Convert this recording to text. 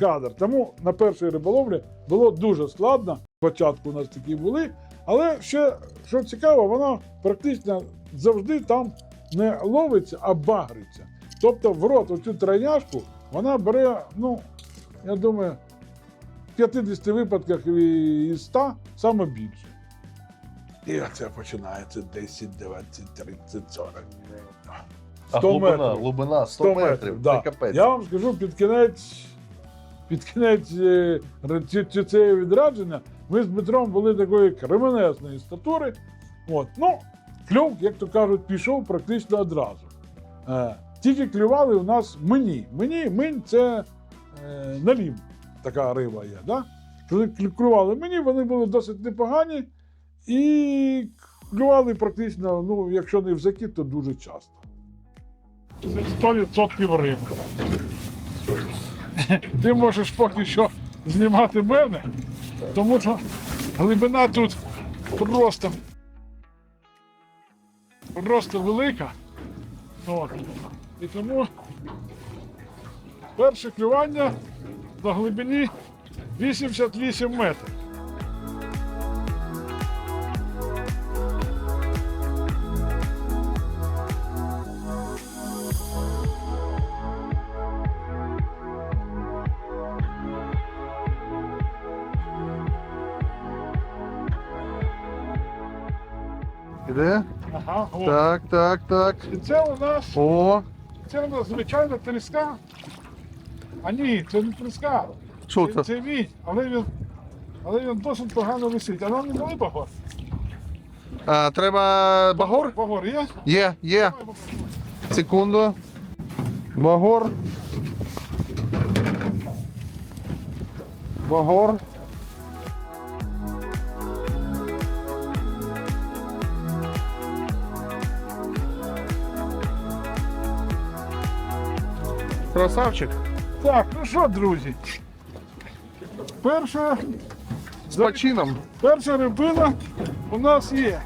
кадр. Тому на першій риболовлі було дуже складно. Спочатку у нас такі були, але ще що цікаво, воно практично завжди там не ловиться, а багриться. Тобто в рот оцю тройняшку вона бере, ну, я думаю, в 50 випадках із 100 саме більше. І оце починається 10, 20, 30, 40. А 100 глибина, метрів. глибина 100, 100 метрів. метрів, да. Це капець. Я вам скажу, під кінець, під кінець е, цієї відрадження ми з Дмитром були такої кременезної статури. От. Ну, кльов, як то кажуть, пішов практично одразу. Е, тільки клювали у нас мені. Мені минь це е, налім, така риба є. Да? Коли клювали мені, вони були досить непогані і клювали практично, ну, якщо не в закид, то дуже часто. Це 100% риби. Ти можеш поки що знімати мене, тому що глибина тут просто, просто велика. От. І тому перше клювання на глибині 88 метрів. Іде? Ага, о. Так, так, так. І це у нас О, Це у нас звичайна тріска. А ні, це не тріска. що Це, це? це мідь, але він, але він досить погано висить. А нам не дали багор? А, треба багор? Багор є? Є, є. Давай багор. Секунду. Багор. Багор. Красавчик. Так, ну що, друзі? Перша, З почином. перша рибина у нас є.